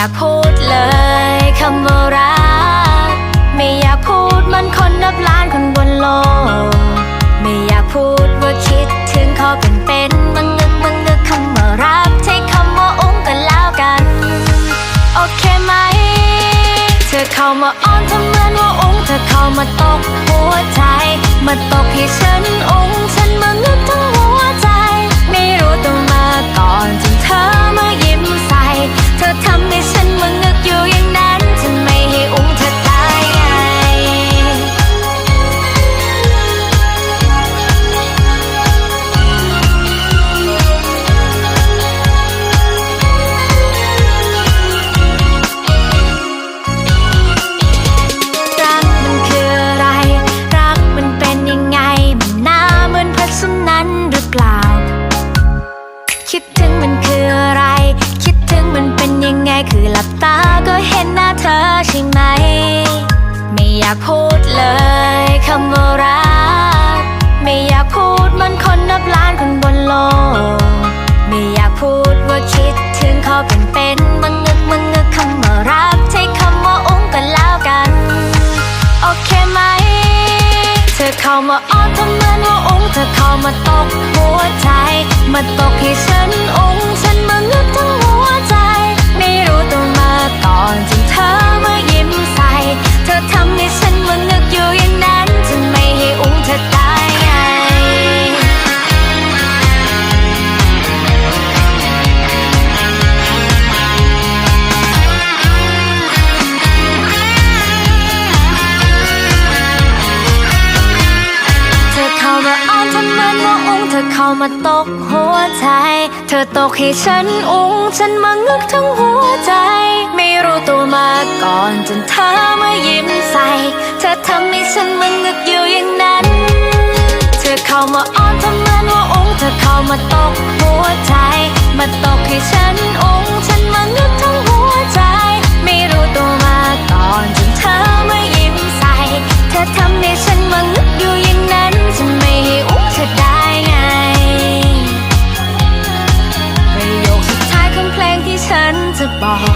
อยากพูดเลยคำว่ารัก ไม่อยากพูดมันคนนับล้านคนบนโลก ไม่อยากพูดว่าคิดถึงขาเป็นเป็นมึงนึกมึงนึกคำว่ารักใช้คำว่าอุ้งกันแล้วกัน โอเคไหม เธอเข้ามาอ้อนทำเหมือนว่าอุ้งเธอเข้ามาตกหัวใจ มาตกให้ฉันอุ้งฉันมานึกทั้งหัว คืออะไร คิดถึงมันเป็นยังไงคือหลับตาก็เห็นหน้าเธอใช่ไหม ไม่อยากพูดเลยคำว่ารัก ไม่อยากพูดมันคนนับล้านคนบนโลก ไม่อยากพูดว่าคิดถึงเขาเป็นเป็นมึงนึกมึงนึกคำว่ารักใช้คำว่าอุ้งกันแล้วกัน โอเคไหม เธอเข้ามาอ้อนทำเหมือนว่าอุ้งเธอเข้ามาตกหัวใจ มาตกให้ฉันอุ้งฉัน มาตกหัวใจ เธอตกให้ฉันอุ้งฉันมางึกทั้งหัวใจ ไม่รู้ตัวมาก่อนจนเธอมายิ้มใส่ เธอทำให้ฉันมางึกอยู่อย่างนั้น เธอเข้ามาอ้อนทำเหมือนว่าอุ้งเธอเข้ามาตกหัวใจ มาตกให้ฉันอุ้ง จะบอก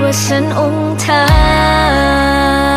ว่าฉันองเธอ